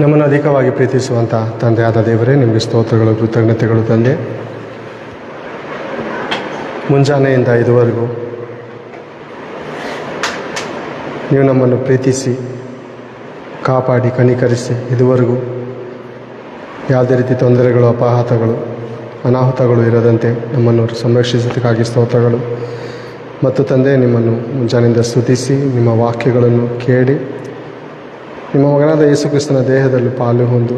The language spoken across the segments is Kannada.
ನಮ್ಮನ್ನು ಅಧಿಕವಾಗಿ ಪ್ರೀತಿಸುವಂಥ ತಂದೆಯಾದ ದೇವರೇ, ನಿಮಗೆ ಸ್ತೋತ್ರಗಳು, ಕೃತಜ್ಞತೆಗಳು ತಂದೆ. ಮುಂಜಾನೆಯಿಂದ ಇದುವರೆಗೂ ನೀವು ನಮ್ಮನ್ನು ಪ್ರೀತಿಸಿ, ಕಾಪಾಡಿ, ಕನಿಕರಿಸಿ, ಇದುವರೆಗೂ ಯಾವುದೇ ರೀತಿ ತೊಂದರೆಗಳು ಅಪಾಹತಗಳು ಅನಾಹುತಗಳು ಇರದಂತೆ ನಮ್ಮನ್ನು ಸಂರಕ್ಷಿಸೋದಕ್ಕಾಗಿ ಸ್ತೋತ್ರಗಳು. ಮತ್ತು ತಂದೆ, ನಿಮ್ಮನ್ನು ಮುಂಜಾನೆಯಿಂದ ಸ್ತುತಿಸಿ, ನಿಮ್ಮ ವಾಕ್ಯಗಳನ್ನು ಕೇಳಿ ನಿಮ್ಮ ಮಗನಾದ ಯೇಸು ಕ್ರಿಸ್ತನ ದೇಹದಲ್ಲಿ ಪಾಲು ಹೊಂದು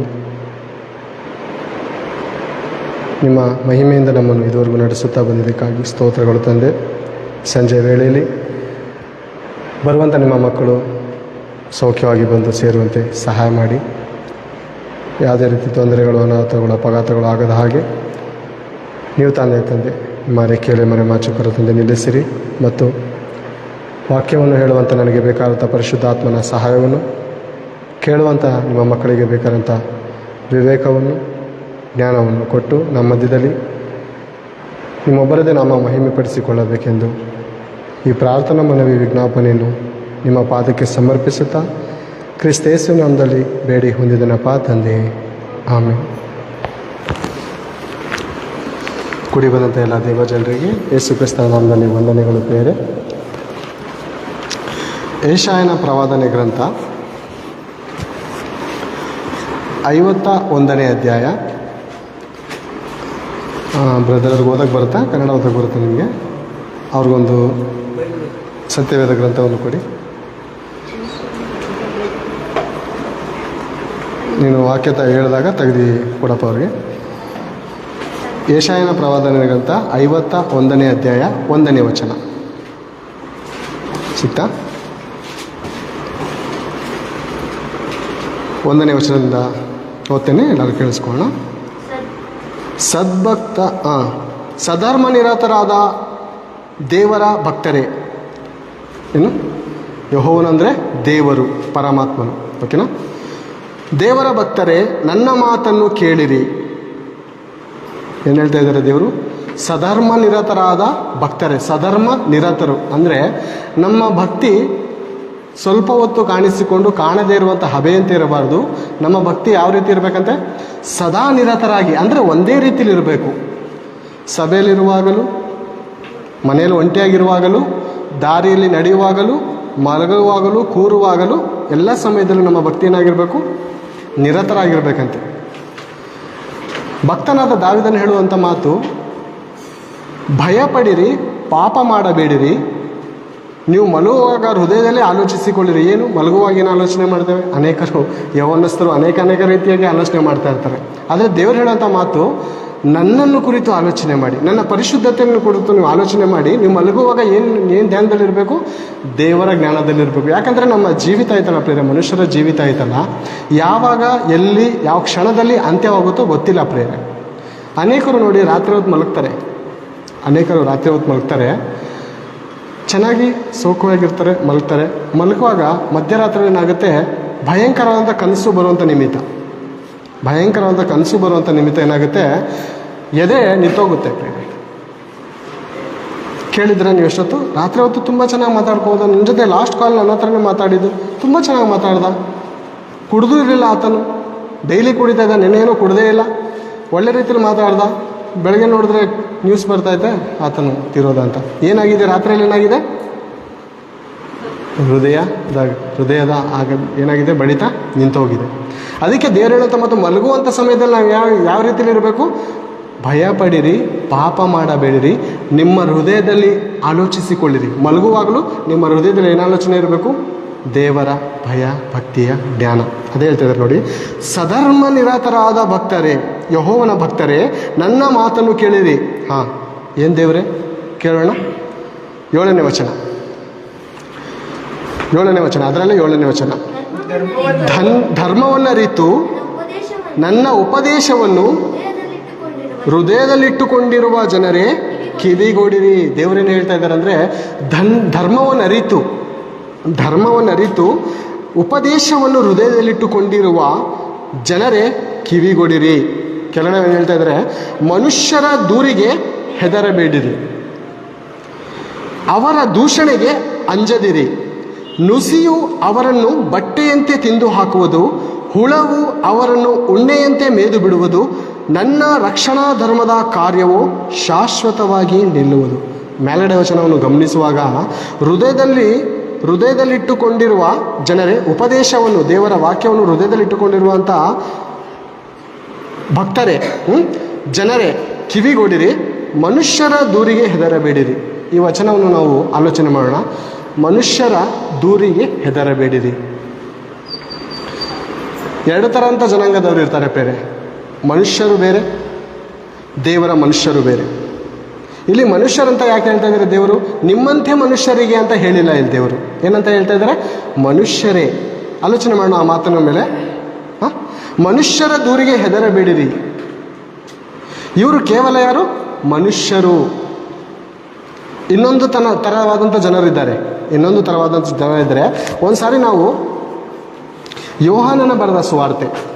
ನಿಮ್ಮ ಮಹಿಮೆಯಿಂದ ನಮ್ಮನ್ನು ಇದುವರೆಗೂ ನಡೆಸುತ್ತಾ ಬಂದಿದ್ದಕ್ಕಾಗಿ ಸ್ತೋತ್ರಗಳು ತಂದೆ. ಸಂಜೆ ವೇಳೆಯಲ್ಲಿ ಬರುವಂಥ ನಿಮ್ಮ ಮಕ್ಕಳು ಸೌಖ್ಯವಾಗಿ ಬಂದು ಸೇರುವಂತೆ ಸಹಾಯ ಮಾಡಿ. ಯಾವುದೇ ರೀತಿ ತೊಂದರೆಗಳು ಅನಾಹುತಗಳು ಅಪಘಾತಗಳು ಆಗದ ಹಾಗೆ ನೀವು ತಂದೆ ತಂದೆ, ನಿಮ್ಮ ರೆಕ್ಕೆಯಲ್ಲಿ ಮನೆ ಮಾಚುಕರ ತಂದೆ ನಿಲ್ಲಿಸಿರಿ ಮತ್ತು ವಾಕ್ಯವನ್ನು ಹೇಳುವಂಥ ನನಗೆ ಬೇಕಾದಂಥ ಪರಿಶುದ್ಧಾತ್ಮನ ಸಹಾಯವನ್ನು ಕೇಳುವಂಥ ನಿಮ್ಮ ಮಕ್ಕಳಿಗೆ ಬೇಕಾದಂಥ ವಿವೇಕವನ್ನು, ಜ್ಞಾನವನ್ನು ಕೊಟ್ಟು ನಮ್ಮ ಮಧ್ಯದಲ್ಲಿ ನಿಮ್ಮೊಬ್ಬರದೇ ನಾಮ ಮಹಿಮೆಪಡಿಸಿಕೊಳ್ಳಬೇಕೆಂದು ಈ ಪ್ರಾರ್ಥನಾ ಮನವಿ ವಿಜ್ಞಾಪನೆಯನ್ನು ನಿಮ್ಮ ಪಾದಕ್ಕೆ ಸಮರ್ಪಿಸುತ್ತಾ ಕ್ರಿಸ್ತೇಸುವಿನೊಂದಲ್ಲಿ ಬೇಡಿ ಹೊಂದಿದನಪ್ಪ ತಂದೆ. ಆಮೇಲೆ ಕುಡಿ ಬಂದಂಥ ಎಲ್ಲ ದೇವಜನರಿಗೆ ಯೇಸು ಕ್ರಿಸ್ತನ ನಾಮದಲ್ಲಿ ವಂದನೆಗಳು ಬೇರೆ. ಏಷಾಯನ ಪ್ರವಾದನೆ ಗ್ರಂಥ. ಐವತ್ತ ಒಂದನೇ ಅಧ್ಯಾಯ. ಬ್ರದರ್ಗೆ ಓದಕ್ಕೆ ಬರುತ್ತಾ? ಕನ್ನಡ ಓದಕ್ಕೆ ಬರುತ್ತೆ ನಿಮಗೆ? ಅವ್ರಿಗೊಂದು ಸತ್ಯವೇದ ಗ್ರಂಥವನ್ನು ಕೊಡಿ. ನೀನು ವಾಕ್ಯತ ಹೇಳಿದಾಗ ತೆಗೆದು ಕೊಡಪ್ಪ ಅವ್ರಿಗೆ. ಏಷಾಯನ ಪ್ರವಾದನೆ ಗ್ರಂಥ ಐವತ್ತ ಒಂದನೇ ಅಧ್ಯಾಯ ಒಂದನೇ ವಚನ. ಸಿಕ್ತಾ? ಒಂದನೇ ವಚನದಿಂದ ಓದ್ತೇನೆ ಎಲ್ಲರೂ ಕೇಳಿಸ್ಕೊಳ್ಳೋಣ. ಸದ್ಭಕ್ತ ಸಧರ್ಮ ನಿರತರಾದ ದೇವರ ಭಕ್ತರೇ. ಏನು? ಯಹೋವನಂದರೆ ದೇವರು, ಪರಮಾತ್ಮನು. ಓಕೆನಾ? ದೇವರ ಭಕ್ತರೇ, ನನ್ನ ಮಾತನ್ನು ಕೇಳಿರಿ. ಏನು ಹೇಳ್ತಾ ಇದ್ದಾರೆ ದೇವರು? ಸಧರ್ಮ ನಿರತರಾದ ಭಕ್ತರೇ, ಸಧರ್ಮ ನಿರತರು. ಅಂದರೆ ನಮ್ಮ ಭಕ್ತಿ ಸ್ವಲ್ಪ ಹೊತ್ತು ಕಾಣಿಸಿಕೊಂಡು ಕಾಣದೇ ಇರುವಂಥ ಹಬೆಯಂತೆ ಇರಬಾರ್ದು. ನಮ್ಮ ಭಕ್ತಿ ಯಾವ ರೀತಿ ಇರಬೇಕಂತೆ? ಸದಾ ನಿರತರಾಗಿ, ಅಂದರೆ ಒಂದೇ ರೀತಿಲಿ ಇರಬೇಕು. ಸಭೆಯಲ್ಲಿರುವಾಗಲೂ, ಮನೆಯಲ್ಲಿ ಒಂಟಿಯಾಗಿರುವಾಗಲೂ, ದಾರಿಯಲ್ಲಿ ನಡೆಯುವಾಗಲೂ, ಮಲಗುವಾಗಲೂ, ಕೂರುವಾಗಲೂ, ಎಲ್ಲ ಸಮಯದಲ್ಲೂ ನಮ್ಮ ಭಕ್ತಿ ಏನಾಗಿರಬೇಕು? ನಿರತರಾಗಿರ್ಬೇಕಂತೆ. ಭಕ್ತನಾದ ದಾವಿದನ್ನು ಹೇಳುವಂಥ ಮಾತು, ಭಯಪಡಿರಿ, ಪಾಪ ಮಾಡಬೇಡಿರಿ ನೀವು ಮಲಗುವಾಗ ಹೃದಯದಲ್ಲಿ ಆಲೋಚಿಸಿಕೊಳ್ಳಿರಿ. ಏನು? ಮಲಗುವಾಗ ಏನು ಆಲೋಚನೆ ಮಾಡ್ತೇವೆ? ಅನೇಕರು ಯವನಸ್ಥರು ಅನೇಕ ಅನೇಕ ರೀತಿಯಾಗಿ ಆಲೋಚನೆ ಮಾಡ್ತಾ ಇರ್ತಾರೆ. ಆದರೆ ದೇವರು ಹೇಳುವಂಥ ಮಾತು, ನನ್ನನ್ನು ಕುರಿತು ಆಲೋಚನೆ ಮಾಡಿ, ನನ್ನ ಪರಿಶುದ್ಧತೆಯನ್ನು ಕುರಿತು ನೀವು ಆಲೋಚನೆ ಮಾಡಿ, ನೀವು ಮಲಗುವಾಗ ಏನು ಏನು ಧ್ಯಾನದಲ್ಲಿರಬೇಕು ದೇವರ ಜ್ಞಾನದಲ್ಲಿರಬೇಕು ಯಾಕಂದರೆ ನಮ್ಮ ಜೀವಿತ ಐತಲ್ಲ ಪ್ರೇರೆ ಮನುಷ್ಯರ ಜೀವಿತ ಐತಲ್ಲ ಯಾವಾಗ, ಎಲ್ಲಿ, ಯಾವ ಕ್ಷಣದಲ್ಲಿ ಅಂತ್ಯವಾಗುತ್ತೋ ಗೊತ್ತಿಲ್ಲ ಪ್ರೇರೆ ಅನೇಕರು ನೋಡಿ ರಾತ್ರಿ ಹೊತ್ತು ಮಲಗ್ತಾರೆ. ಅನೇಕರು ರಾತ್ರಿ ಹೊತ್ತು ಮಲಗ್ತಾರೆ. ಚೆನ್ನಾಗಿ ಸೌಖ್ಯವಾಗಿರ್ತಾರೆ ಮಲಗ್ತಾರೆ ಮಲಗುವಾಗ ಮಧ್ಯರಾತ್ರಿ ಏನಾಗುತ್ತೆ? ಭಯಂಕರವಾದಂಥ ಕನಸು ಬರುವಂಥ ನಿಮಿತ್ತ. ಭಯಂಕರವಾದ ಕನಸು ಬರುವಂಥ ನಿಮಿತ್ತ ಏನಾಗುತ್ತೆ? ಎದೆ ನಿಂತೋಗುತ್ತೆ. ಕೇಳಿದ್ರೆ ನೀವು ಎಷ್ಟೊತ್ತು? ರಾತ್ರಿ ಹೊತ್ತು ತುಂಬ ಚೆನ್ನಾಗಿ ಮಾತಾಡ್ಕೋಬೋದು. ನನ್ನ ಜೊತೆ ಲಾಸ್ಟ್ ಕಾಲ್ ನನ್ನ ಹತ್ರನೇ ಮಾತಾಡಿದ್ದು. ತುಂಬ ಚೆನ್ನಾಗಿ ಮಾತಾಡ್ದ. ಕುಡಿದು ಇರಲಿಲ್ಲ ಆತನು. ಡೈಲಿ ಕುಡಿತಾ ಇದ್ದ ನೆನ್ನೇನೋ ಕುಡ್ದೇ ಇಲ್ಲ. ಒಳ್ಳೆ ರೀತಿಯಲ್ಲಿ ಮಾತಾಡ್ದ. ಬೆಳಗ್ಗೆ ನೋಡಿದ್ರೆ ನ್ಯೂಸ್ ಬರ್ತೈತೆ ಆತನು ತಿರೋದ ಅಂತ. ಏನಾಗಿದೆ? ರಾತ್ರಿಯಲ್ಲಿ ಏನಾಗಿದೆ? ಹೃದಯದ ಹೃದಯದ ಆಗ ಏನಾಗಿದೆ? ಬಡಿತ ನಿಂತೋಗಿದೆ. ಅದಕ್ಕೆ ದೇವ್ರು ಹೇಳುತ್ತೆ ಮತ್ತು ಮಲಗುವಂಥ ಸಮಯದಲ್ಲಿ ನಾವು ಯಾವ ಯಾವ ರೀತಿಯಲ್ಲಿ ಇರಬೇಕು? ಭಯ ಪಡಿರಿ, ಪಾಪ ಮಾಡಬೇಡಿರಿ, ನಿಮ್ಮ ಹೃದಯದಲ್ಲಿ ಆಲೋಚಿಸಿಕೊಳ್ಳಿರಿ. ಮಲಗುವಾಗಲೂ ನಿಮ್ಮ ಹೃದಯದಲ್ಲಿ ಏನಾಲೋಚನೆ ಇರಬೇಕು? ದೇವರ ಭಯ, ಭಕ್ತಿಯ ಜ್ಞಾನ. ಅದೇ ಹೇಳ್ತಿದ್ದಾರೆ ನೋಡಿ, ಸಧರ್ಮ ನಿರತರಾದ ಭಕ್ತರೇ, ಯಹೋವನ ಭಕ್ತರೇ, ನನ್ನ ಮಾತನ್ನು ಕೇಳಿರಿ. ಹಾಂ, ಏನು ದೇವರೇ? ಕೇಳೋಣ. ಏಳನೇ ವಚನ. ಏಳನೇ ವಚನ, ಅದರಲ್ಲೇ ಏಳನೇ ವಚನ. ಧನ್, ಧರ್ಮವನ್ನು ಅರಿತು, ನನ್ನ ಉಪದೇಶವನ್ನು ಹೃದಯದಲ್ಲಿಟ್ಟುಕೊಂಡಿರುವ ಜನರೇ, ಕಿವಿಗೊಡಿರಿ. ದೇವರೇನು ಹೇಳ್ತಾ ಇದ್ದಾರೆ ಅಂದರೆ, ಧನ್, ಧರ್ಮವನ್ನು ಅರಿತು. ಧರ್ಮವನ್ನು ಅರಿತು ಉಪದೇಶವನ್ನು ಹೃದಯದಲ್ಲಿಟ್ಟುಕೊಂಡಿರುವ ಜನರೇ ಕಿವಿಗೊಡಿರಿ. ಕೆಲವೇ ಹೇಳ್ತಾ ಇದ್ದಾರೆ ಮನುಷ್ಯರ ದೂರಿಗೆ ಹೆದರಬೇಡಿರಿ. ಅವರ ದೂಷಣೆಗೆ ಅಂಜದಿರಿ. ನುಸಿಯು ಅವರನ್ನು ಬಟ್ಟೆಯಂತೆ ತಿಂದು ಹಾಕುವುದು, ಹುಳವು ಅವರನ್ನು ಉಣ್ಣೆಯಂತೆ ಮೇದು ಬಿಡುವುದು, ನನ್ನ ರಕ್ಷಣಾ ಧರ್ಮದ ಕಾರ್ಯವು ಶಾಶ್ವತವಾಗಿ ನಿಲ್ಲುವುದು. ಮೇಲಡೆ ವಚನವನ್ನು ಗಮನಿಸುವಾಗ ಹೃದಯದಲ್ಲಿ ಹೃದಯದಲ್ಲಿಟ್ಟುಕೊಂಡಿರುವ ಜನರೇ, ಉಪದೇಶವನ್ನು, ದೇವರ ವಾಕ್ಯವನ್ನು ಹೃದಯದಲ್ಲಿಟ್ಟುಕೊಂಡಿರುವಂಥ ಭಕ್ತರೇ? ಜನರೇ, ಕಿವಿಗೊಡಿರಿ, ಮನುಷ್ಯರ ದೂರಿಗೆ ಹೆದರಬೇಡಿರಿ. ಈ ವಚನವನ್ನು ನಾವು ಆಲೋಚನೆ ಮಾಡೋಣ. ಮನುಷ್ಯರ ದೂರಿಗೆ ಹೆದರಬೇಡಿರಿ. ಎರಡು ಥರ ಅಂತ ಜನಾಂಗದವರು ಇರ್ತಾರೆ ಬೇರೆ ಮನುಷ್ಯರು ಬೇರೆ, ದೇವರ ಮನುಷ್ಯರು ಬೇರೆ. ಇಲ್ಲಿ ಮನುಷ್ಯರಂತ ಯಾಕೆ ಹೇಳ್ತಾ ಇದ್ದಾರೆ ದೇವರು? ನಿಮ್ಮಂತೆ ಮನುಷ್ಯರಿಗೆ ಅಂತ ಹೇಳಿಲ್ಲ ಇಲ್ಲಿ ದೇವರು. ಏನಂತ ಹೇಳ್ತಾ ಇದ್ದಾರೆ? ಮನುಷ್ಯರೇ. ಆಲೋಚನೆ ಮಾಡೋಣ ಆ ಮಾತಿನ ಮೇಲೆ? ಮನುಷ್ಯರ ದೂರಿಗೆ ಹೆದರಬೇಡಿರಿ. ಇವರು ಕೇವಲ ಯಾರು? ಮನುಷ್ಯರು. ಇನ್ನೊಂದು ತನ ತರವಾದಂಥ ಜನರಿದ್ದಾರೆ ಇನ್ನೊಂದು ಥರವಾದಂಥ ಇದ್ದರೆ ಒಂದು ನಾವು ಯೋಹಾನನ ಬರೆದ ಸುವಾರ್ತೆ.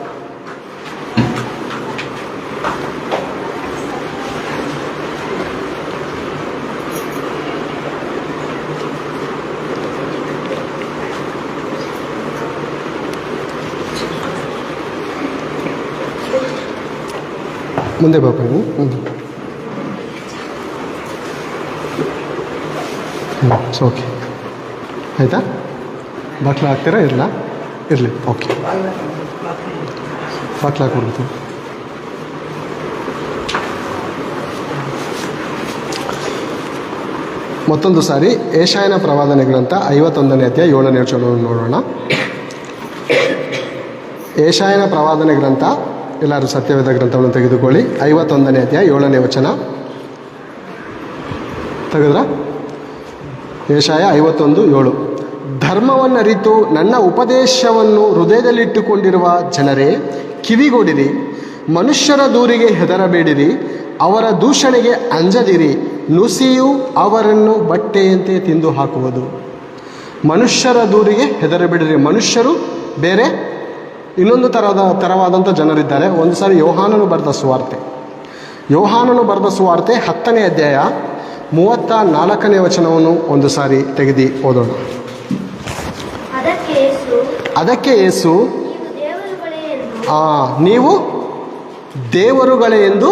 ಮುಂದೆ ಬಾಪ ಮುಂದೆ ಹ್ಞೂ ಓಕೆ ಆಯಿತಾ? ಬಾಕ್ಲ ಹಾಕ್ತೀರಾ ಇರಲ್ಲ ಇರಲಿ. ಓಕೆ ಬಾಕ್ಲ ಹಾಕ್ಬಿಡ್ತು ಮತ್ತೊಂದು ಸಾರಿ ಏಷಾಯನ ಪ್ರವಾದನೆಗಳಂತ ಐವತ್ತೊಂದನೇ ಅಧ್ಯಾಯ ಏಳನೇ ಚಲೋ ನೋಡೋಣ. ಏಷಾಯನ ಪ್ರವಾದನೆ ಗ್ರಂಥ ಎಲ್ಲರೂ ಸತ್ಯವೇದ ಗ್ರಂಥವನ್ನು ತೆಗೆದುಕೊಳ್ಳಿ. ಐವತ್ತೊಂದನೇ ಅಧ್ಯಾಯ ಏಳನೇ ವಚನ. ತೆಗೆದ್ರ? ಏಷಾಯ ಐವತ್ತೊಂದು ಏಳು. ಧರ್ಮವನ್ನರಿತು ನನ್ನ ಉಪದೇಶವನ್ನು ಹೃದಯದಲ್ಲಿಟ್ಟುಕೊಂಡಿರುವ ಜನರೇ, ಕಿವಿಗೊಡಿರಿ. ಮನುಷ್ಯರ ದೂರಿಗೆ ಹೆದರಬೇಡಿರಿ. ಅವರ ದೂಷಣೆಗೆ ಅಂಜದಿರಿ. ನುಸಿಯು ಅವರನ್ನು ಬಟ್ಟೆಯಂತೆ ತಿಂದು ಹಾಕುವುದು ಮನುಷ್ಯರ ದೂರಿಗೆ ಹೆದರಬೇಡಿರಿ. ಮನುಷ್ಯರು ಬೇರೆ ಇನ್ನೊಂದು ಥರದ ಥರವಾದಂಥ ಜನರಿದ್ದಾರೆ. ಒಂದು ಸಾರಿ ಯೋಹಾನನು ಬರೆದ ಸುವಾರ್ತೆ. ಯೋಹಾನನು ಬರೆದ ಸುವಾರ್ತೆ ಹತ್ತನೇ ಅಧ್ಯಾಯ ಮೂವತ್ತ ನಾಲ್ಕನೇ ವಚನವನ್ನು ಒಂದು ಸಾರಿ ತೆಗೆದು ಓದೋಣ. ಅದಕ್ಕೆ ಯೇಸು ನೀವು ದೇವರುಗಳೇ ಎಂದು ಆ ನೀವು ದೇವರುಗಳೇ ಎಂದು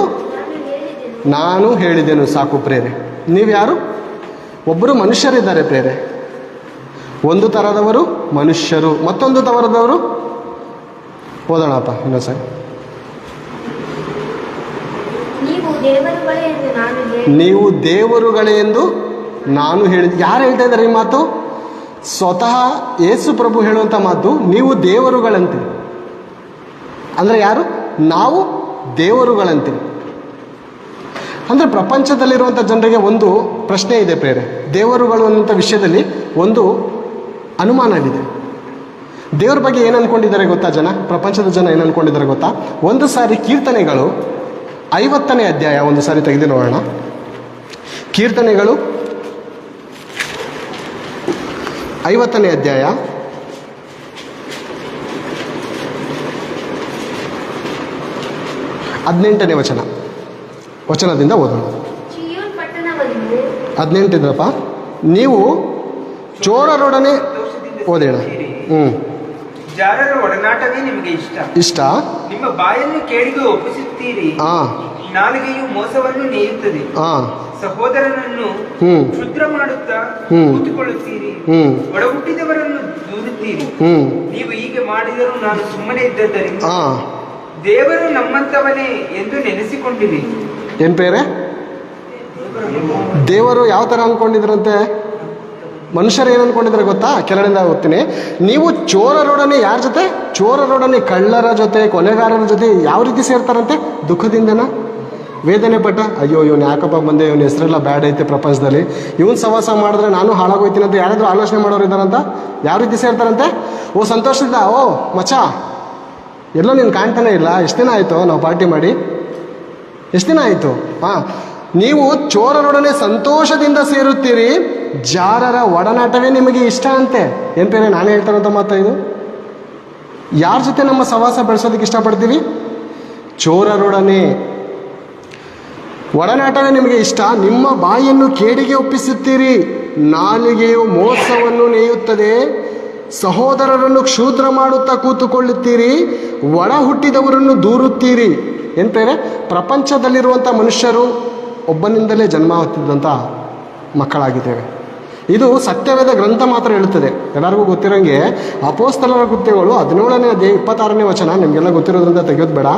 ನಾನು ಹೇಳಿದೆನು. ಸಾಕು ಪ್ರೇರೆ. ನೀವ್ಯಾರು ಒಬ್ಬರು ಮನುಷ್ಯರಿದ್ದಾರೆ ಪ್ರೇರೆ. ಒಂದು ಥರದವರು ಮನುಷ್ಯರು. ಮತ್ತೊಂದು ಥರದವರು ಓದೋಣಪ್ಪ ಇನ್ನೊಂದು ಸಾರಿ. ನೀವು ದೇವರುಗಳೇ ಎಂದು ನಾನು ಹೇಳಿದ. ಯಾರು ಹೇಳ್ತಾ ಇದ್ದಾರೆ ಈ ಮಾತು? ಸ್ವತಃ ಯೇಸು ಪ್ರಭು ಹೇಳುವಂಥ ಮಾತು ನೀವು ದೇವರುಗಳಂತೆ ಅಂದರೆ ಯಾರು? ನಾವು ದೇವರುಗಳಂತೆ ಅಂದರೆ ಪ್ರಪಂಚದಲ್ಲಿರುವಂಥ ಜನರಿಗೆ ಒಂದು ಪ್ರಶ್ನೆ ಇದೆ ಪ್ರೇರೆ. ದೇವರುಗಳು ಅನ್ನೋಂಥ ವಿಷಯದಲ್ಲಿ ಒಂದು ಅನುಮಾನವಿದೆ. ದೇವ್ರ ಬಗ್ಗೆ ಏನು ಅಂದ್ಕೊಂಡಿದ್ದಾರೆ ಗೊತ್ತಾ ಜನ? ಪ್ರಪಂಚದ ಜನ ಏನು ಅನ್ಕೊಂಡಿದ್ದಾರೆ ಗೊತ್ತಾ? ಒಂದು ಸಾರಿ ಕೀರ್ತನೆಗಳು ಐವತ್ತನೇ ಅಧ್ಯಾಯ ಒಂದು ಸಾರಿ ತೆಗೆದು ನೋಡೋಣ. ಕೀರ್ತನೆಗಳು ಐವತ್ತನೇ ಅಧ್ಯಾಯ. ಹದಿನೆಂಟನೇ ವಚನ. ವಚನದಿಂದ ಓದೋಣ. ಹದಿನೆಂಟಿದ್ರಪ್ಪ ನೀವು ಚೋರರೊಡನೆ ಓದೋಣ. ಹ್ಞೂ ಜಾರರ ಒಡನಾಟವೇ ನಿಮಗೆ ಇಷ್ಟ. ಇಷ್ಟ? ನಿಮ್ಮ ಬಾಯನ್ನು ಕೇಳಿದು ಒಪ್ಪಿಸುತ್ತೀರಿ. ಹಾಂ ನಾಲಿಗೆಯು ಮೋಸವನ್ನು ನೇಯುತ್ತದೆ. ಹಾಂ ಸಹೋದರನನ್ನು ಹ್ಞೂ ಕ್ಷುದ್ರ ಮಾಡುತ್ತಾ ಹ್ಮ್. ಕೂತುಕೊಳ್ಳುತ್ತೀರಿ. ಹ್ಞೂ ಒಡ ಹುಟ್ಟಿದವರನ್ನು ದೂರುತ್ತೀರಿ. ಹ್ಞೂ ನೀವು ಹೀಗೆ ಮಾಡಿದರೂ ನಾನು ಸುಮ್ಮನೆ ಇದ್ದದ್ದರಿಂದ ಹಾಂ ದೇವರು ನಮ್ಮಂತವನೇ ಎಂದು ನೆನೆಸಿಕೊಂಡಿರಿ. ಏನ್ ಬೇರೆ ದೇವರು ಯಾವ ಥರ ಅಂದ್ಕೊಂಡಿದ್ರಂತೆ? ಮನುಷ್ಯರು ಏನು ಗೊತ್ತಾ? ಕೆಲವರಿಂದ ಓದ್ತೀನಿ ನೀವು ಚೋರರೊಡನೆ ಯಾರ ಜೊತೆ? ಚೋರರೊಡನೆ ಕಳ್ಳರ ಜೊತೆ, ಕೊಲೆಗಾರರ ಜೊತೆ ಯಾವ ರೀತಿ ಸೇರ್ತಾರಂತೆ? ದುಃಖದಿಂದನ? ವೇದನೆ ಪಟ್ಟ ಅಯ್ಯೋ, ಇವನು ಯಾಕಪ್ಪ ಬಂದೆ? ಇವನ ಹೆಸರೆಲ್ಲ ಬ್ಯಾಡ್ ಐತೆ ಪ್ರಪಂಚದಲ್ಲಿ. ಇವನು ಸವಾಸ ಮಾಡಿದ್ರೆ ನಾನು ಹಾಳಾಗೋಯ್ತೀನಿ ಅಂತ ಯಾರಾದರೂ ಆಲೋಚನೆ ಮಾಡೋರು ಇದ್ದಾರಂತ? ಯಾವ ರೀತಿ ಸೇರ್ತಾರಂತೆ? ಓ, ಸಂತೋಷದಿಂದ, ಓ, ಮಚ್ಚ, ಎಲ್ಲೋ ನೀನು ಕಾಣ್ತಾನೆ ಇಲ್ಲ. ಎಷ್ಟು ದಿನ ಆಯಿತು? ನಾವು ಪಾರ್ಟಿ ಮಾಡಿ. ಎಷ್ಟು ದಿನ ಆಯಿತು? ಹಾಂ, ನೀವು ಚೋರರೊಡನೆ ಸಂತೋಷದಿಂದ ಸೇರುತ್ತೀರಿ. ಜಾರರ ಒಡನಾಟವೇ ನಿಮಗೆ ಇಷ್ಟ ಅಂತೆ. ಏನು ಬೇರೆ ನಾನು ಹೇಳ್ತಾರಂತ ಮಾತಾ ಇದು? ಯಾರ ಜೊತೆ ನಮ್ಮ ಸವಾಸ ಬೆಳೆಸೋದಕ್ಕೆ ಇಷ್ಟಪಡ್ತೀವಿ? ಚೋರರೊಡನೆ. ಒಡನಾಟವೇ ನಿಮಗೆ ಇಷ್ಟ? ನಿಮ್ಮ ಬಾಯಿಯನ್ನು ಕೇಡಿಗೆ ಒಪ್ಪಿಸುತ್ತೀರಿ. ನಾಲಿಗೆಯು ಮೋಸವನ್ನು ನೇಯುತ್ತದೆ. ಸಹೋದರರನ್ನು ಕ್ಷೂದ್ರ ಮಾಡುತ್ತಾ ಕೂತುಕೊಳ್ಳುತ್ತೀರಿ. ಒಳ ಹುಟ್ಟಿದವರನ್ನು ದೂರುತ್ತೀರಿ. ಎಂತೇವೆ ಪ್ರಪಂಚದಲ್ಲಿರುವಂಥ ಮನುಷ್ಯರು ಒಬ್ಬನಿಂದಲೇ ಜನ್ಮ ಹೊತ್ತಿದ್ದಂಥ ಮಕ್ಕಳಾಗಿದ್ದೇವೆ. ಇದು ಸತ್ಯವೇದ ಗ್ರಂಥ ಮಾತ್ರ ಹೇಳುತ್ತದೆ. ಎಲ್ಲರಿಗೂ ಗೊತ್ತಿರೋಂಗೆ ಅಪೋಸ್ತಲರ ಕೃತ್ಯಗಳು ಹದಿನೇಳನೇ ಅಧ್ಯಾಯ ಇಪ್ಪತ್ತಾರನೇ ವಚನ, ನಿಮಗೆಲ್ಲ ಗೊತ್ತಿರೋದ್ರಿಂದ ತೆಗೆಯೋದು ಬೇಡ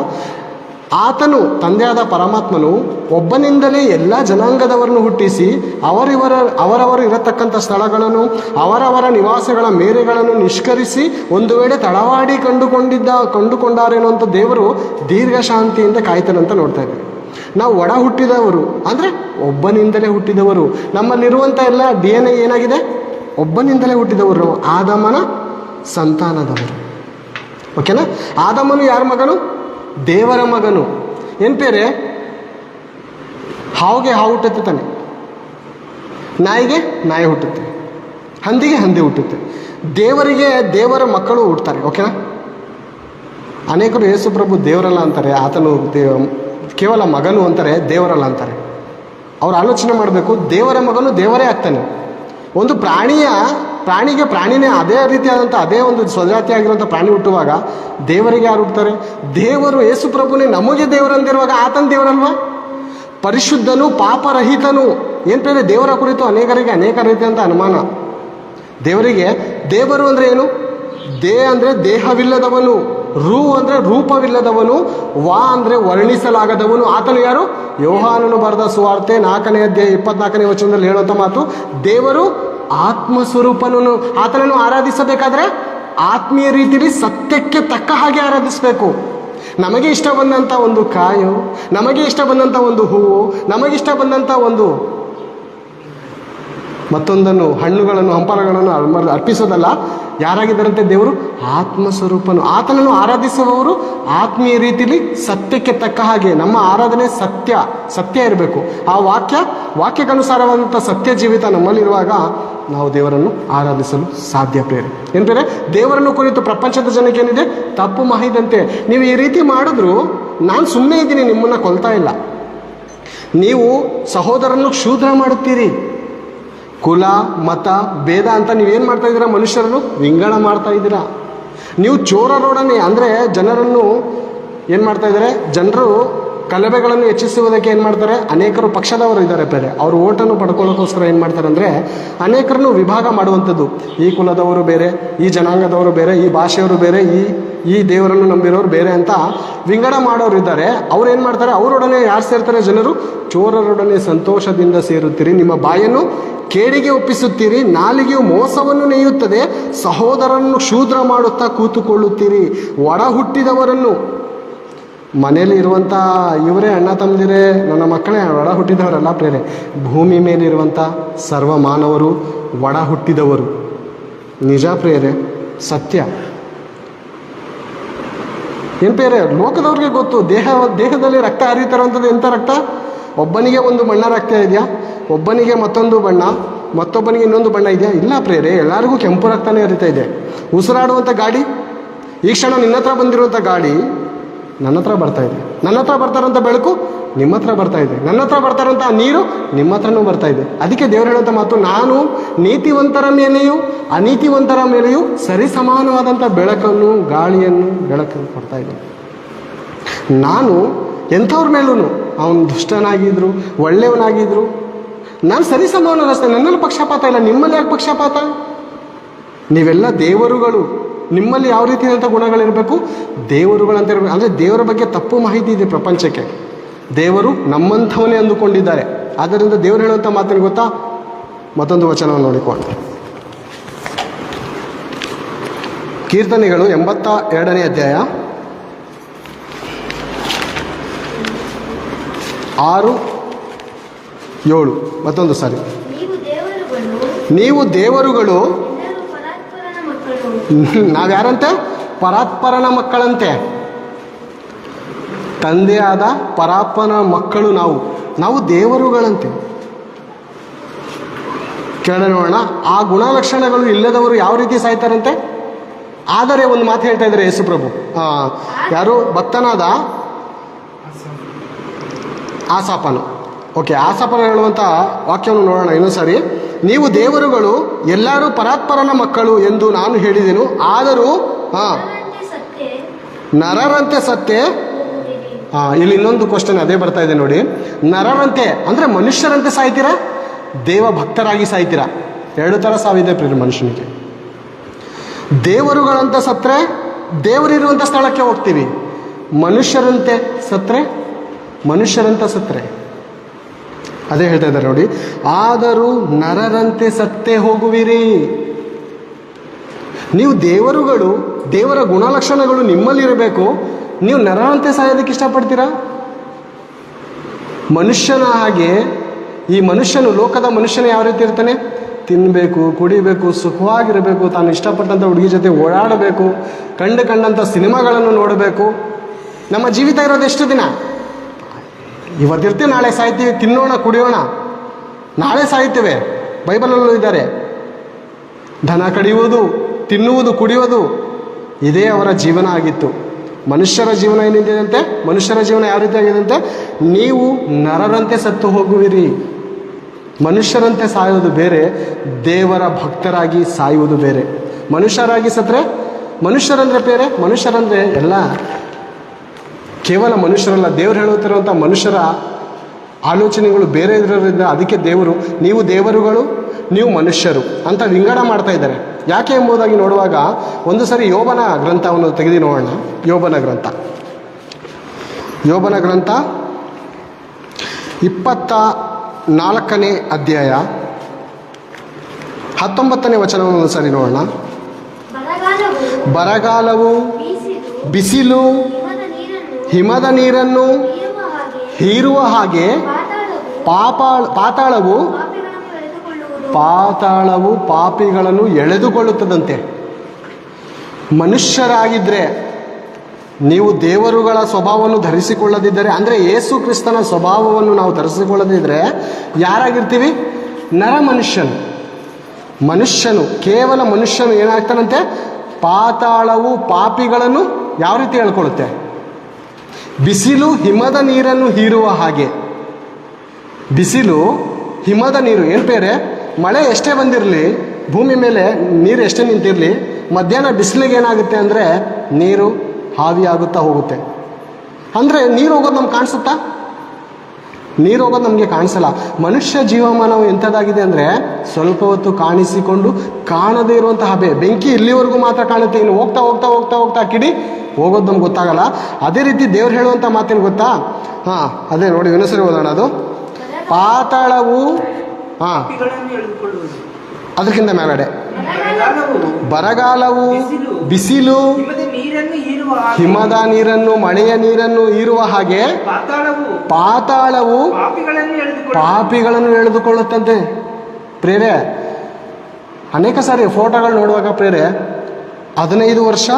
ಆತನು ತಂದೆಯಾದ ಪರಮಾತ್ಮನು ಒಬ್ಬನಿಂದಲೇ ಎಲ್ಲ ಜನಾಂಗದವರನ್ನು ಹುಟ್ಟಿಸಿ ಅವರಿವರ, ಅವರವರು ಇರತಕ್ಕಂಥ ಸ್ಥಳಗಳನ್ನು, ಅವರವರ ನಿವಾಸಗಳ ಮೇರೆಗಳನ್ನು ನಿಷ್ಕರಿಸಿ ಒಂದು ವೇಳೆ ತಡವಾಡಿ ಕಂಡುಕೊಂಡಿದ್ದ ಕಂಡುಕೊಂಡಾರೇನೋ ಅಂತ ದೇವರು ದೀರ್ಘ ಶಾಂತಿಯಿಂದ ಕಾಯ್ತಾನಂತ ನೋಡ್ತಾ ಇದ್ದೀವಿ ನಾವು ಒಡ ಹುಟ್ಟಿದವರು, ಅಂದರೆ ಒಬ್ಬನಿಂದಲೇ ಹುಟ್ಟಿದವರು. ನಮ್ಮಲ್ಲಿರುವಂಥ ಎಲ್ಲ ಡಿ ಎನ್ ಏನಾಗಿದೆ? ಒಬ್ಬನಿಂದಲೇ ಹುಟ್ಟಿದವರು. ಆದಮನ ಸಂತಾನದವರು. ಓಕೆನಾ ಆದಮನು ಯಾರ ಮಗನು? ದೇವರ ಮಗನು. ಏನು ಪೇರೆ? ಹಾವಿಗೆ ಹಾವು ಹುಟ್ಟುತ್ತೆ ತಾನೆ ನಾಯಿಗೆ ನಾಯಿ ಹುಟ್ಟುತ್ತೆ. ಹಂದಿಗೆ ಹಂದಿ ಹುಟ್ಟುತ್ತೆ. ದೇವರಿಗೆ ದೇವರ ಮಕ್ಕಳು ಹುಟ್ಟುತ್ತಾರೆ ಓಕೆನಾ ಅನೇಕರು ಯೇಸುಪ್ರಭು ದೇವರಲ್ಲ ಅಂತಾರೆ. ಆತನು ದೇವ ಕೇವಲ ಮಗನು ಅಂತಾರೆ, ದೇವರಲ್ಲ ಅಂತಾರೆ. ಅವ್ರು ಆಲೋಚನೆ ಮಾಡಬೇಕು, ದೇವರ ಮಗನು ದೇವರೇ ಆಗ್ತಾನೆ. ಒಂದು ಪ್ರಾಣಿಯ, ಪ್ರಾಣಿಗೆ ಪ್ರಾಣಿನೇ ಅದೇ ರೀತಿಯಾದಂಥ, ಅದೇ ಒಂದು ಸ್ವಜಾತಿ ಆಗಿರುವಂಥ ಪ್ರಾಣಿ ಹುಟ್ಟುವಾಗ ದೇವರಿಗೆ ಯಾರು ಹುಟ್ಟುತ್ತಾರೆ ದೇವರು ಯೇಸುಪ್ರಭುನೇ ನಮಗೆ ದೇವರಂದಿರುವಾಗ ಆತನ ದೇವರಲ್ವಾ? ಪರಿಶುದ್ಧನು, ಪಾಪರಹಿತನು. ಏನು ಬೇರೆ ದೇವರ ಕುರಿತು ಅನೇಕರಿಗೆ ಅನೇಕ ರೀತಿಯಂಥ ಅನುಮಾನ. ದೇವರಿಗೆ, ದೇವರು ಅಂದರೆ ಏನು? ದೇ ಅಂದರೆ ದೇಹವಿಲ್ಲದವನು. ರು ಅಂದರೆ ರೂಪವಿಲ್ಲದವನು, ವಾ ಅಂದರೆ ವರ್ಣಿಸಲಾಗದವನು. ಆತನು ಯಾರು? ಯೋಹಾನನು ಬರೆದ ಸುವಾರ್ತೆ ನಾಲ್ಕನೇ ಅಧ್ಯಾಯ ಇಪ್ಪತ್ನಾಲ್ಕನೇ ವಚನದಲ್ಲಿ ಹೇಳುವಂಥ ಮಾತು, ದೇವರು ಆತ್ಮಸ್ವರೂಪನನ್ನು, ಆತನನ್ನು ಆರಾಧಿಸಬೇಕಾದ್ರೆ ಆತ್ಮೀಯ ರೀತಿಯಲ್ಲಿ ಸತ್ಯಕ್ಕೆ ತಕ್ಕ ಹಾಗೆ ಆರಾಧಿಸಬೇಕು. ನಮಗೆ ಇಷ್ಟ ಬಂದಂಥ ಒಂದು ಕಾಯು, ನಮಗೆ ಇಷ್ಟ ಬಂದಂಥ ಒಂದು ಹೂವು ನಮಗಿಷ್ಟ ಬಂದಂಥ ಒಂದು ಮತ್ತೊಂದನ್ನು ಹಣ್ಣುಗಳನ್ನು, ಹಂಪಲಗಳನ್ನು ಅರ್ಪಿಸೋದಲ್ಲ. ಯಾರಾಗಿದ್ದಾರಂತೆ ದೇವರು? ಆತ್ಮಸ್ವರೂಪನು. ಆತನನ್ನು ಆರಾಧಿಸುವವರು ಆತ್ಮೀಯ ರೀತಿಯಲ್ಲಿ ಸತ್ಯಕ್ಕೆ ತಕ್ಕ ಹಾಗೆ. ನಮ್ಮ ಆರಾಧನೆ ಸತ್ಯ ಸತ್ಯ ಇರಬೇಕು. ಆ ವಾಕ್ಯ, ವಾಕ್ಯಕ್ಕನುಸಾರವಾದಂಥ ಸತ್ಯ ಜೀವಿತ ನಮ್ಮಲ್ಲಿರುವಾಗ ನಾವು ದೇವರನ್ನು ಆರಾಧಿಸಲು ಸಾಧ್ಯ ಪ್ರೇರೆ ಎಂದರೆ ದೇವರನ್ನು ಕುರಿತು ಪ್ರಪಂಚದ ಜನಕ್ಕೆ ಏನಿದೆ? ತಪ್ಪು ಮಾಹಿದಂತೆ ನೀವು ಈ ರೀತಿ ಮಾಡಿದ್ರು ನಾನು ಸುಮ್ಮನೆ ಇದ್ದೀನಿ, ನಿಮ್ಮನ್ನು ಕೊಲ್ತಾ ಇಲ್ಲ. ನೀವು ಸಹೋದರನ್ನು ಕ್ಷೂದ್ರ ಮಾಡುತ್ತೀರಿ. ಕುಲ, ಮತ, ಭೇದ ಅಂತ ನೀವೇನು ಮಾಡ್ತಾ ಇದ್ದೀರಾ ಮನುಷ್ಯರನ್ನು? ವಿಂಗಡ ಮಾಡ್ತಾ ಇದ್ದೀರಾ? ನೀವು ಚೋರರೊಡನೆ, ಅಂದರೆ ಜನರನ್ನು ಏನು ಮಾಡ್ತಾ ಇದ್ದಾರೆ? ಜನರು ಕಲಬೆಗಳನ್ನು ಹೆಚ್ಚಿಸುವುದಕ್ಕೆ ಏನು ಮಾಡ್ತಾರೆ? ಅನೇಕರು ಪಕ್ಷದವರು ಇದ್ದಾರೆ ಬೇರೆ ಅವರು ಓಟನ್ನು ಪಡ್ಕೊಳ್ಳೋಕ್ಕೋಸ್ಕರ ಏನು ಮಾಡ್ತಾರೆ ಅಂದರೆ ಅನೇಕರನ್ನು ವಿಭಾಗ ಮಾಡುವಂಥದ್ದು. ಈ ಕುಲದವರು ಬೇರೆ, ಈ ಜನಾಂಗದವರು ಬೇರೆ, ಈ ಭಾಷೆಯವರು ಬೇರೆ, ಈ ಈ ದೇವರನ್ನು ನಂಬಿರೋರು ಬೇರೆ ಅಂತ ವಿಂಗಡ ಮಾಡೋರು ಇದ್ದಾರೆ ಅವ್ರು ಏನು ಮಾಡ್ತಾರೆ? ಅವರೊಡನೆ ಯಾರು ಸೇರ್ತಾರೆ ಜನರು? ಚೋರರೊಡನೆ ಸಂತೋಷದಿಂದ ಸೇರುತ್ತೀರಿ. ನಿಮ್ಮ ಬಾಯನ್ನು ಕೇಡಿಗೆ ಒಪ್ಪಿಸುತ್ತೀರಿ. ನಾಲಿಗೆಯು ಮೋಸವನ್ನು ನೇಯುತ್ತದೆ. ಸಹೋದರನ್ನು ಶೂದ್ರ ಮಾಡುತ್ತಾ ಕೂತುಕೊಳ್ಳುತ್ತೀರಿ. ಒಡ ಹುಟ್ಟಿದವರನ್ನು ಮನೆಯಲ್ಲಿ ಇರುವಂಥ ಇವರೇ ಅಣ್ಣ ತಮ್ಮದಿರೇ, ನನ್ನ ಮಕ್ಕಳೇ ಒಡ ಹುಟ್ಟಿದವರಲ್ಲ ಪ್ರೇರೆ ಭೂಮಿ ಮೇಲಿರುವಂಥ ಸರ್ವ ಮಾನವರು ಒಡ ಹುಟ್ಟಿದವರು ನಿಜ ಪ್ರೇರೆ ಸತ್ಯ. ಏನು ಬೇರೆ ಲೋಕದವ್ರಿಗೆ ಗೊತ್ತು. ದೇಹ, ದೇಹದಲ್ಲಿ ರಕ್ತ ಹರಿತಾರಂಥದ್ದು ಎಂಥ ರಕ್ತ? ಒಬ್ಬನಿಗೆ ಒಂದು ಬಣ್ಣ ರಕ್ತ ಇದೆಯಾ? ಒಬ್ಬನಿಗೆ ಮತ್ತೊಂದು ಬಣ್ಣ, ಮತ್ತೊಬ್ಬನಿಗೆ ಇನ್ನೊಂದು ಬಣ್ಣ ಇದೆಯಾ? ಇಲ್ಲ ಪ್ರೇರೆ ಎಲ್ಲರಿಗೂ ಕೆಂಪು ರಕ್ತನೇ ಹರಿತಾ ಇದೆ. ಉಸಿರಾಡುವಂಥ ಗಾಡಿ? ಈ ಕ್ಷಣ ನಿನ್ನ ಹತ್ರ ಬಂದಿರುವಂಥ ಗಾಡಿ ನನ್ನ ಹತ್ರ ಬರ್ತಾ ಇದೆ. ನನ್ನ ಹತ್ರ ಬರ್ತಾರಂಥ ಬೆಳಕು? ನಿಮ್ಮ ಹತ್ರ ಬರ್ತಾ ಇದೆ. ನನ್ನ ಹತ್ರ ಬರ್ತಾರಂಥ ನೀರು ನಿಮ್ಮ ಹತ್ರನೂ ಬರ್ತಾ ಇದೆ. ಅದಕ್ಕೆ ದೇವರು ಹೇಳುವಂಥ ಮಾತು, ನಾನು ನೀತಿವಂತರ ಮೇಲೆಯೂ, ಅನೀತಿವಂತರ ಮೇಲೆಯೂ ಸರಿ ಸಮಾನವಾದಂಥ ಬೆಳಕನ್ನು, ಗಾಳಿಯನ್ನು, ಬೆಳಕನ್ನು ಕೊಡ್ತಾ ನಾನು ಎಂಥವ್ರ ಮೇಲೂ ಅವನು ದುಷ್ಟನಾಗಿದ್ರು, ಒಳ್ಳೆಯವನಾಗಿದ್ರು, ನಾನು ಸರಿ ಸಮಾನ ಅಷ್ಟೇ, ನನ್ನಲ್ಲಿ ಪಕ್ಷಪಾತ ಇಲ್ಲ, ನಿಮ್ಮಲ್ಲಿ ಯಾಕೆ ಪಕ್ಷಪಾತ? ನೀವೆಲ್ಲ ದೇವರುಗಳು. ನಿಮ್ಮಲ್ಲಿ ಯಾವ ರೀತಿಯಾದಂಥ ಗುಣಗಳಿರಬೇಕು? ದೇವರುಗಳಂತ ಇರಬೇಕು ಅಂದರೆ ದೇವರ ಬಗ್ಗೆ ತಪ್ಪು ಮಾಹಿತಿ ಇದೆ ಪ್ರಪಂಚಕ್ಕೆ. ದೇವರು ನಮ್ಮಂಥವನೇ ಅಂದುಕೊಂಡಿದ್ದಾರೆ. ಆದ್ದರಿಂದ ದೇವರು ಹೇಳುವಂಥ ಮಾತನ್ನು ಗೊತ್ತಾ? ಮತ್ತೊಂದು ವಚನವನ್ನು ನೋಡಿಕೊಂಡು ಕೀರ್ತನೆಗಳು ಎಂಬತ್ತ ಎರಡನೇ ಅಧ್ಯಾಯ. ಆರು ಏಳು. ಮತ್ತೊಂದು ಸಾರಿ. ನೀವು ದೇವರುಗಳು ನಾವ್ಯಾರಂತೆ? ಪರಾತ್ಪರನ ಮಕ್ಕಳಂತೆ. ತಂದೆಯಾದ ಪರಾಪನ ಮಕ್ಕಳು ನಾವು. ನಾವು ದೇವರುಗಳಂತೆ. ಕೇಳ ನೋಡೋಣ. ಆ ಗುಣಲಕ್ಷಣಗಳು ಇಲ್ಲದವರು ಯಾವ ರೀತಿ ಸಾಯ್ತಾರಂತೆ? ಆದರೆ ಒಂದು ಮಾತು ಹೇಳ್ತಾ ಇದ್ದಾರೆ ಯೇಸುಪ್ರಭು. ಯಾರು? ಭಕ್ತನಾದ ಆಸಾಪನು ಓಕೆ ಆಸಾಪನ ಹೇಳುವಂಥ ವಾಕ್ಯವನ್ನು ನೋಡೋಣ ಇನ್ನೊಂದ್ಸರಿ. ನೀವು ದೇವರುಗಳು, ಎಲ್ಲರೂ ಪರಾತ್ಪರನ ಮಕ್ಕಳು ಎಂದು ನಾನು ಹೇಳಿದೆನು. ಆದರೂ ಹಾಂ ನರರಂತೆ ಸತ್ತೆ ನರರಂತೆ ಸತ್ಯ ಹೋಗುವಿರಿ ಹಾಂ ಇಲ್ಲಿ ಇನ್ನೊಂದು ಕ್ವಶನ್ ಅದೇ ಬರ್ತಾ ಇದೆ ನೋಡಿ. ನರರಂತೆ ಅಂದರೆ ಮನುಷ್ಯರಂತೆ ಸಾಯ್ತೀರಾ? ದೇವ ಭಕ್ತರಾಗಿ ಸಾಯ್ತೀರಾ? ಎರಡು ಥರ ಸಾವಿದೆ ಪ್ರಿಯ ಮನುಷ್ಯನಿಗೆ. ದೇವರುಗಳಂತ ಸತ್ರೆ ದೇವರಿರುವಂಥ ಸ್ಥಳಕ್ಕೆ ಹೋಗ್ತೀವಿ. ಮನುಷ್ಯರಂತೆ ಸತ್ರೆ, ಮನುಷ್ಯರಂತ ಸತ್ರೆ. ಅದೇ ಹೇಳ್ತಾ ಇದ್ದಾರೆ ನೋಡಿ. ಆದರೂ ನರರಂತೆ ಸತ್ತೆ ಹೋಗುವಿರಿ. ನೀವು ದೇವರುಗಳು, ದೇವರ ಗುಣಲಕ್ಷಣಗಳು ನಿಮ್ಮಲ್ಲಿರಬೇಕು. ನೀವು ನರನಂತೆ ಸಾಯೋದಕ್ಕೆ ಇಷ್ಟಪಡ್ತೀರಾ? ಮನುಷ್ಯನ ಹಾಗೆ ಈ ಮನುಷ್ಯನು ಲೋಕದ ಮನುಷ್ಯನ ಯಾವ ರೀತಿ ಇರ್ತಾನೆ? ತಿನ್ನಬೇಕು ಕುಡಿಬೇಕು, ಸುಖವಾಗಿರಬೇಕು, ತಾನು ಇಷ್ಟಪಟ್ಟಂಥ ಹುಡುಗಿ ಜೊತೆ ಓಡಾಡಬೇಕು, ಕಂಡು ಕಂಡಂಥ ಸಿನಿಮಾಗಳನ್ನು ನೋಡಬೇಕು. ನಮ್ಮ ಜೀವಿತ ಇರೋದು ಎಷ್ಟು ದಿನ? ಇವತ್ತಿರ್ತೀವಿ, ನಾಳೆ ಸಾಯ್ತೀವಿ, ತಿನ್ನೋಣ, ಕುಡಿಯೋಣ. ನಾಳೆ ಸಾಯ್ತೇವೆ, ಬೈಬಲಲ್ಲೂ ಇದ್ದಾರೆ. ದನ ಕಡಿಯುವುದು, ತಿನ್ನುವುದು ಕುಡಿಯುವುದು ಇದೇ ಅವರ ಜೀವನ ಆಗಿತ್ತು. ಮನುಷ್ಯರ ಜೀವನ ಏನಿದೆಯಂತೆ? ಮನುಷ್ಯರ ಜೀವನ ಯಾವ ರೀತಿ ಆಗಿದೆಯಂತೆ ನೀವು ನರರಂತೆ ಸತ್ತು ಹೋಗುವಿರಿ. ಮನುಷ್ಯರಂತೆ ಸಾಯುವುದು ಬೇರೆ, ದೇವರ ಭಕ್ತರಾಗಿ ಸಾಯುವುದು ಬೇರೆ. ಮನುಷ್ಯರಾಗಿ ಸತ್ರೆ? ಮನುಷ್ಯರಂದ್ರೆ ಬೇರೆ, ಮನುಷ್ಯರಂದ್ರೆ ಎಲ್ಲ. ಕೇವಲ ಮನುಷ್ಯರಲ್ಲ, ದೇವರು ಹೇಳುತ್ತಿರುವಂಥ ಮನುಷ್ಯರ ಆಲೋಚನೆಗಳು ಬೇರೆ ಇರೋದ್ರಿಂದ ಅದಕ್ಕೆ ದೇವರು, ನೀವು ದೇವರುಗಳು, ನೀವು ಮನುಷ್ಯರು ಅಂತ ವಿಂಗಡ ಮಾಡ್ತಾ ಇದ್ದಾರೆ. ಯಾಕೆ ಎಂಬುದಾಗಿ ನೋಡುವಾಗ ಒಂದು ಸರಿ ಯೋಬನ ಗ್ರಂಥವನ್ನು ತೆಗೆದು ನೋಡೋಣ. ಯೋಬನ ಗ್ರಂಥ. ಯೋಬನ ಗ್ರಂಥ ಇಪ್ಪತ್ತ ನಾಲ್ಕನೇ ಅಧ್ಯಾಯ. ಹತ್ತೊಂಬತ್ತನೇ ವಚನವನ್ನು ಒಂದು ಸರಿ ನೋಡೋಣ. ಬರಗಾಲವು ಬಿಸಿಲು, ಹಿಮದ ನೀರನ್ನು ಹೀರುವ ಹಾಗೆ ಪಾಪಾಳ ಪಾತಾಳವು ಪಾತಾಳವು ಪಾಪಿಗಳನ್ನು ಎಳೆದುಕೊಳ್ಳುತ್ತದಂತೆ. ಮನುಷ್ಯರಾಗಿದ್ದರೆ ನೀವು ದೇವರುಗಳ ಸ್ವಭಾವವನ್ನು ಧರಿಸಿಕೊಳ್ಳದಿದ್ದರೆ, ಅಂದರೆ ಯೇಸು ಕ್ರಿಸ್ತನ ಸ್ವಭಾವವನ್ನು ನಾವು ಧರಿಸಿಕೊಳ್ಳದಿದ್ದರೆ ಯಾರಾಗಿರ್ತೀವಿ? ನರ ಮನುಷ್ಯನು ಮನುಷ್ಯನು ಕೇವಲ ಮನುಷ್ಯನು ಏನಾಗ್ತಾನಂತೆ? ಪಾತಾಳವು ಪಾಪಿಗಳನ್ನು ಯಾವ ರೀತಿ ಹೇಳ್ಕೊಳ್ಳುತ್ತೆ ಬಿಸಿಲು ಹಿಮದ ನೀರನ್ನು ಹೀರುವ ಹಾಗೆ. ಬಿಸಿಲು ಹಿಮದ ನೀರು, ಏನು ಬೇರೆ ಮಳೆ ಎಷ್ಟೇ ಬಂದಿರಲಿ, ಭೂಮಿ ಮೇಲೆ ನೀರು ಎಷ್ಟೇ ನಿಂತಿರಲಿ, ಮಧ್ಯಾಹ್ನ ಬಿಸಿಲಿಗೆ ಏನಾಗುತ್ತೆ ಅಂದರೆ ನೀರು ಹಾವಿಯಾಗುತ್ತಾ ಹೋಗುತ್ತೆ. ಅಂದರೆ ನೀರು ಹೋಗೋದು ನಮ್ಗೆ ಕಾಣಿಸುತ್ತಾ? ನೀರು ಹೋಗೋದು ನಮಗೆ ಕಾಣಿಸಲ್ಲ. ಮನುಷ್ಯ ಜೀವಮಾನವು ಎಂಥದ್ದಾಗಿದೆ ಅಂದರೆ ಸ್ವಲ್ಪ ಹೊತ್ತು ಕಾಣಿಸಿಕೊಂಡು ಕಾಣದೇ ಇರುವಂತಹ ಹಬೆ. ಬೆಂಕಿ ಇಲ್ಲಿವರೆಗೂ ಮಾತ್ರ ಕಾಣುತ್ತೆ. ಇನ್ನು ಹೋಗ್ತಾ ಹೋಗ್ತಾ ಹೋಗ್ತಾ ಹೋಗ್ತಾ ಕಿಡಿ ಹೋಗೋದು ನಮ್ಗೆ ಗೊತ್ತಾಗಲ್ಲ. ಅದೇ ರೀತಿ ದೇವ್ರು ಹೇಳುವಂಥ ಮಾತೇನು ಗೊತ್ತಾ? ಹಾಂ, ಅದೇ ನೋಡಿ, ಇನ್ನೊಂದ್ಸರಿ ಓದೋಣ ಅದು. ಪಾತಾಳವು ಹಾಂ. ಅದಕ್ಕಿಂತ ಮೇಲಡೆ ಬರಗಾಲವು. ಬಿಸಿಲು. ಹಿಮದ ನೀರನ್ನು ಮಳೆಯ ನೀರನ್ನು ಹೀರುವ ಹಾಗೆ. ಪಾತಾಳವು. ಪಾತಾಳವು ಪಾಪಿಗಳನ್ನು ಎಳೆದುಕೊಳ್ಳುತ್ತಂತೆ. ಪ್ರೇರೆ ಅನೇಕ ಸಾರಿ ಫೋಟೋಗಳು ನೋಡುವಾಗ ಪ್ರೇರೆ ಹದಿನೈದು ವರ್ಷ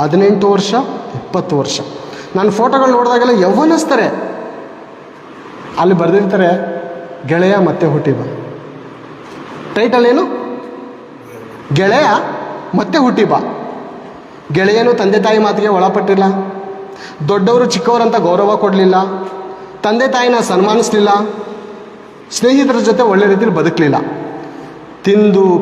ಹದಿನೆಂಟು ವರ್ಷ ಇಪ್ಪತ್ತು ವರ್ಷ. ನಾನು ಫೋಟೋಗಳು ನೋಡಿದಾಗೆಲ್ಲ ಯೌವನಿಸ್ತಾರೆ ಅಲ್ಲಿ ಬರೆದಿರ್ತಾರೆ ಗೆಳೆಯ ಮತ್ತೆ ಹುಟ್ಟಿಬ. ಟೈಟಲ್ ಏನು? ಗೆಳೆಯ ಮತ್ತೆ ಹುಟ್ಟಿಬ. ಗೆಳೆಯನು ತಂದೆ ತಾಯಿ ಮಾತಿಗೆ ಒಳಪಟ್ಟಿಲ್ಲ. ದೊಡ್ಡವರು ಚಿಕ್ಕವರಂತ ಗೌರವ ಕೊಡಲಿಲ್ಲ. ತಂದೆ ತಾಯಿನ ಸನ್ಮಾನಿಸ್ಲಿಲ್ಲ. ಸ್ನೇಹಿತರ ಜೊತೆ ಒಳ್ಳೆ ರೀತಿಯಲ್ಲಿ ಬದುಕಲಿಲ್ಲ. ತಿಂದು